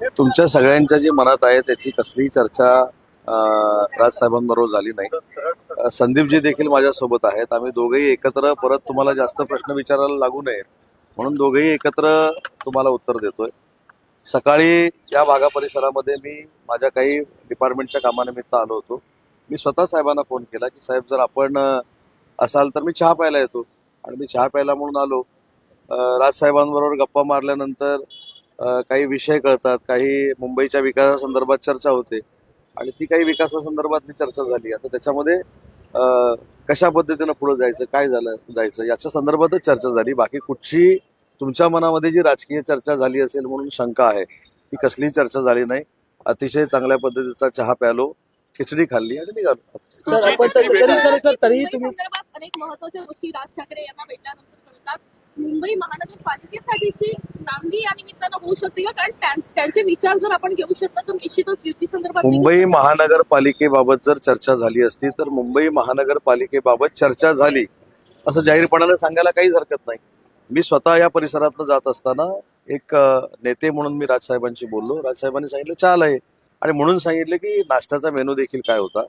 तुमच्या सगळ्यांच्या जी मनात आहे त्याची कसलीही चर्चा राजसाहेबांबरोबर झाली नाही. संदीपजी देखील माझ्यासोबत आहेत. आम्ही दोघेही एकत्र परत तुम्हाला जास्त प्रश्न विचारायला लागू नये. म्हणून दोघेही एकत्र तुम्हाला उत्तर देतोय. सकाळी या भागा परिसरामध्ये मी माझ्या काही डिपार्टमेंटच्या कामानिमित्त आलो होतो. मी स्वतः साहेबांना फोन केला की साहेब जर आपण असाल तर मी चहा प्यायला येतो. आणि मी चहा प्यायला म्हणून आलो. राजसाहेबांबरोबर गप्पा मारल्यानंतर काही विषय कळतात काही मुंबईच्या विकासासंदर्भात चर्चा होते आणि ती काही विकासासंदर्भातली चर्चा झाली. आता त्याच्यामध्ये अं, कशा पद्धतीनं पुढे जायचं काय झालं जायचं याच्या संदर्भातच चर्चा झाली. बाकी कुठची तुमच्या मनामध्ये जी राजकीय चर्चा झाली असेल म्हणून शंका आहे ती कसलीही चर्चा झाली नाही. अतिशय चांगल्या पद्धतीचा चहा प्यालो खिचडी खाल्ली आणि निघालो. सर आपण तरी तरी तुम्ही अनेक महत्त्वाच्या गोष्टी राज ठाकरे यांना भेटल्यानंतर कळतात. मुंबई महानगरपालिकेसाठीची नांदी या निमित्तानं होऊ शकते का? कारण त्यां- त्यांचे विचार जर आपण घेऊ शकतो तर निश्चितच युती संदर्भात मुंबई महानगरपालिकेबाबत जर चर्चा झाली असती तर मुंबई महानगरपालिकेबाबत चर्चा झाली असं जाहीरपणाने सांगायला काहीच हरकत नाही. मी स्वतः या परिसरातनं जात असताना एक नेते म्हणून मी राजसाहेबांशी बोललो. राजसाहेबांनी सांगितलं चाल आहे. आणि म्हणून सांगितलं की नाश्त्याचा मेनू देखील काय होता?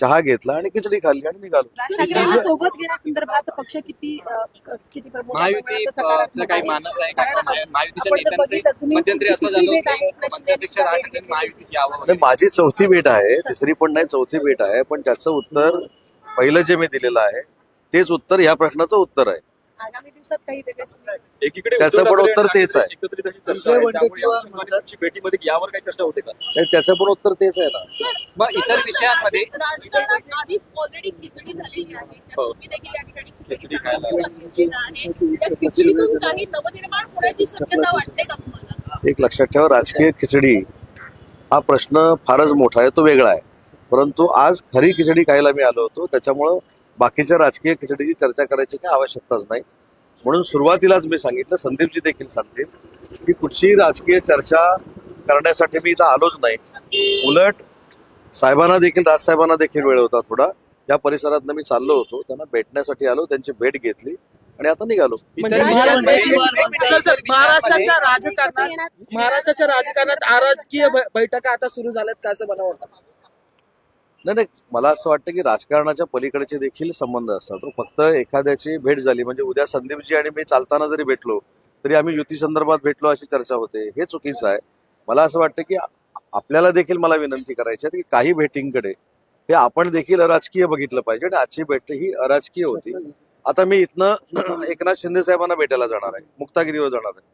चहा घेतला आणि खिचडी खाल्ली आणि निघालो सोबत घेण्यासंदर्भात पक्ष किती महायुतीचं काही? मानस आहे का महायुतीच्या असं झालं. माझी चौथी भेट आहे तिसरी पण नाही चौथी भेट आहे पण त्याचं उत्तर पहिलं जे मी दिलेलं आहे तेच उत्तर ह्या प्रश्नाचं उत्तर आहे आगामी दिवसात काही एकीकडे त्याचं पण उत्तर तेच आहे. एकत्रित अशी चर्चा विजय आहे. वडेट्टीवार त्यामुळे या उस्मानाबादची भेटीमध्ये यावर काही चर्चा होते का नाही, त्याचं पण उत्तर तेच आहे ना मग इतर विषयांमध्ये राजकारणात आधीच ऑलरेडी खिचडी झालेली आहे त्यात हो. तुम्ही देखील या ठिकाणी खिचडी खायला. केलं आहे त्या खिचडीतून काही नवनिर्माण होण्याची शक्यता वाटते का तुम्हाला एक लक्षात ठेवा राजकीय खिचडी हा प्रश्न फारच मोठा आहे तो वेगळा आहे परंतु आज खरी खिचडी खायला मी आलो होतो त्याच्यामुळं बाकीच्या राजकीय खिचडीची चर्चा करायची काही आवश्यकताच नाही. म्हणून सुरुवातीलाच मी सांगितलं संदीपजी देखील सांगतील की कुठची राजकीय चर्चा करण्यासाठी मी इथं आलोच नाही. उलट साहेबांना देखील राजसाहेबांना देखील वेळ होता थोडा. या परिसरात मी चाललो होतो त्यांना भेटण्यासाठी आलो त्यांची भेट घेतली आणि आता निघालो. म्हणजे महाराष्ट्राच्या राजकारणात महाराष्ट्राच्या राजकारणात अराजकीय बै- बैठका आता सुरू झाल्यात का असं मला वाटतं नाही नाही मला असं वाटतं की राजकारणाच्या पलीकडचे देखील संबंध असतात. फक्त एखाद्याची भेट झाली म्हणजे उद्या संदीपजी आणि मी चालताना जरी भेटलो तरी आम्ही युती संदर्भात भेटलो अशी चर्चा होते. हे चुकीचं आहे. मला असं वाटतं की आपल्याला देखील मला विनंती करायची आहे की काही भेटींकडे हे आपण देखील अराजकीय बघितलं पाहिजे आणि आजची भेट ही अराजकीय होती. आता मी इथनं एकनाथ शिंदे साहेबांना भेटायला जाणार आहे. मुक्तागिरीवर जाणार आहे.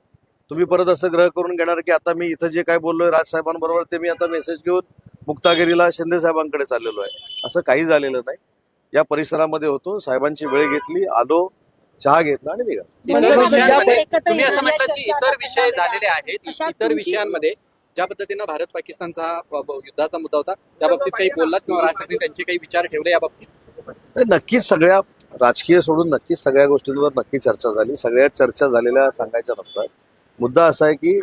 तुम्ही परत असं ग्रह करून घेणार की आता मी इथं जे काय बोललोय राज साहेबांबरोबर ते मी आता मेसेज घेऊन मुक्तागिरीला शिंदे साहेबांकडे चाललेलो आहे. असं काही झालेलं नाही. या परिसरामध्ये होतो. साहेबांची वेळ घेतली. आलो चहा घेतला आणि निघा सर, विषयांमध्ये एकत्र तुम्ही असं म्हटलं की इतर विषय झालेले आहेत. इतर विषयांमध्ये ज्या पद्धतीनं भारत पाकिस्तानचा युद्धाचा मुद्दा होता त्या बाबतीत काही बोललात किंवा राज ठाकरे त्यांचे काही विचार ठेवले या बाबतीत? नक्कीच सगळ्या राजकीय सोडून नक्कीच सगळ्या गोष्टींवर नक्की चर्चा झाली. सगळ्या चर्चा झालेल्या सांगायच्या नसतात. मुद्दा असा आहे की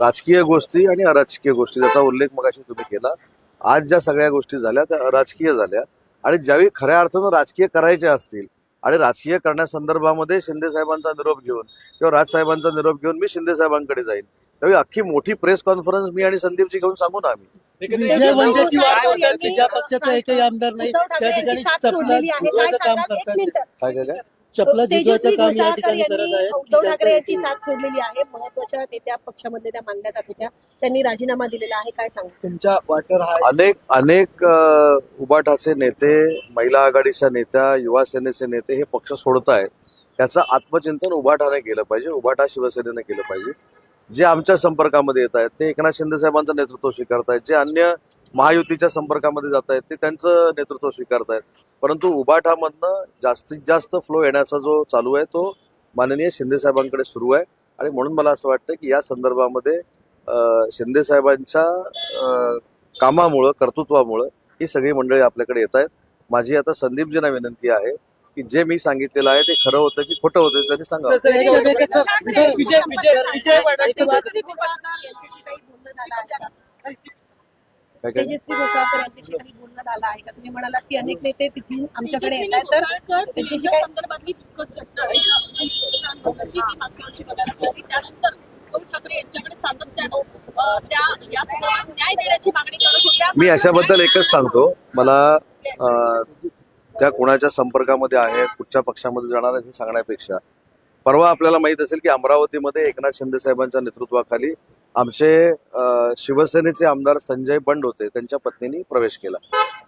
राजकीय गोष्टी आणि अराजकीय गोष्टी ज्याचा उल्लेख मगाशी तुम्ही केला आज ज्या सगळ्या गोष्टी झाल्या त्या अराजकीय झाल्या. आणि ज्यावेळी खऱ्या अर्थानं राजकीय करायच्या असतील आणि राजकीय करण्यासंदर्भामध्ये शिंदे साहेबांचा निरोप घेऊन किंवा राज साहेबांचा निरोप घेऊन मी शिंदे साहेबांकडे जाईन. त्यावेळी अख्खी मोठी प्रेस कॉन्फरन्स मी आणि संदीपजी घेऊन सांगू ना आम्ही. ज्या पक्षाचा एकही आमदार नाही त्या ठिकाणी काय काम करतात काय चपला तेजस्वी काम या घोसाळकर यांनी आहेत. की उद्धव ठाकरे यांची साथ सोडलेली आहे. महत्त्वाच्या नेत्या पक्षामध्ये त्या मानल्या जात होत्या. त्यांनी राजीनामा दिलेला आहे. काय सांगू तुमच्या वाटर अनेक अनेक नेते महिला आघाडीच्या नेत्या युवा सेनेचे नेते हे पक्ष सोडत आहेत. त्याचं आत्मचिंतन उबाटाने केलं पाहिजे. उबाटा शिवसेनेने केलं पाहिजे. जे आमच्या संपर्कामध्ये येत आहेत ते एकनाथ शिंदे साहेबांचं नेतृत्व स्वीकारतायत. जे अन्य महायुतीच्या संपर्कामध्ये जात आहेत ते त्यांचं नेतृत्व स्वीकारतायत परंतु उबाठामधनं जास्तीत जास्त फ्लो येण्याचा जो चालू आहे तो माननीय शिंदे साहेबांकडे सुरू आहे आणि म्हणून मला असं वाटतं की या संदर्भामध्ये अ, शिंदे साहेबांच्या अ, कामामुळं कर्तृत्वामुळं ही सगळी मंडळी आपल्याकडे येत आहेत माझी आता संदीपजींना विनंती आहे की जे मी सांगितलेलं आहे ते खरं होतं की खोटं होतं त्यांनी सांगा तेजस्वी घोसाळकर यांच्याशी काही बोलणं झालं आहे का? आहे तुम्ही म्हणालात की अनेक नेते तिथून आमच्याकडे तेजस्वी येत आहेत तर त्यांच्याशी काय संदर्भातली दुःखद घटना आहे. विश्रांतबद्दलची ती मागच्या वर्षी बघायला मिळाली. त्यानंतर उद्धव ठाकरे यांच्याकडे सातत्यानं अं, त्या या संदर्भात न्याय देण्याची मागणी करत होत्या. मी अशाबद्दल एकच सांगतो. मला त्या कोणाच्या संपर्कामध्ये आहेत कुठच्या पक्षामध्ये जाणार आहेत हे सांगण्यापेक्षा परवा आपल्याला माहीत असेल की अमरावतीमध्ये एकनाथ शिंदे साहेबांच्या नेतृत्वाखाली आमचे शिवसेनेचे आमदार संजय बंड होते त्यांच्या पत्नीने प्रवेश केला.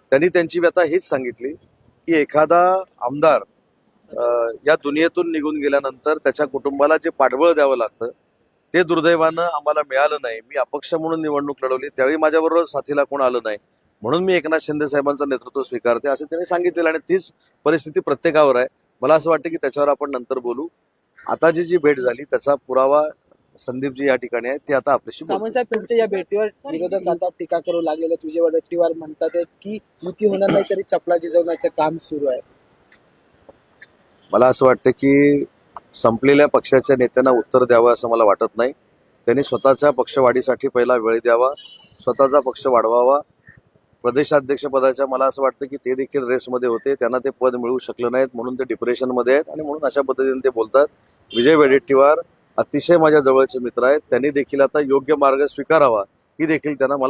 त्यांनी त्यांची व्यथा हीच सांगितली की एखादा आमदार या दुनियेतून निघून गेल्यानंतर त्याच्या कुटुंबाला जे पाठबळ द्यावं लागतं ते दुर्दैवानं आम्हाला मिळालं नाही. मी अपक्ष म्हणून निवडणूक लढवली त्यावेळी माझ्याबरोबर साथीला कोण आलं नाही. म्हणून मी एकनाथ शिंदे साहेबांचं नेतृत्व स्वीकारते असं त्यांनी सांगितलेलं आणि तीच परिस्थिती प्रत्येकावर आहे. मला असं वाटतं की त्याच्यावर आपण नंतर बोलू. आताची जी भेट झाली त्याचा पुरावा संदीपजी या ठिकाणी आहे ते आता आपल्याशी बोलतील. साहेब तुमच्या या भेटीवर विरोधक आता टीका करू लागलेले तुझे वडट्टीवार म्हणतात आहेत की युती होणार नाही तरी चपला जिजवण्याचं काम सुरू आहे. मला असं वाटतं की संपलेल्या पक्षाच्या नेत्यांना उत्तर द्यावं असं मला वाटत नाही. त्यांनी स्वतःच्या पक्षवाढीसाठी पहिला वेळ द्यावा स्वतःचा पक्ष वाढवावा. प्रदेशाध्यक्षपदाच्या मला असं वाटतं की ते देखील रेसमध्ये होते त्यांना ते पद मिळू शकलं नाहीत म्हणून ते डिप्रेशनमध्ये आहेत आणि म्हणून अशा पद्धतीने ते बोलतात. विजय वेडेट्टीवार अतिशय माझ्या जवळचे मित्र आहेत. त्यांनी देखील आता योग्य मार्ग स्वीकारावा. ही देखील त्यांना मला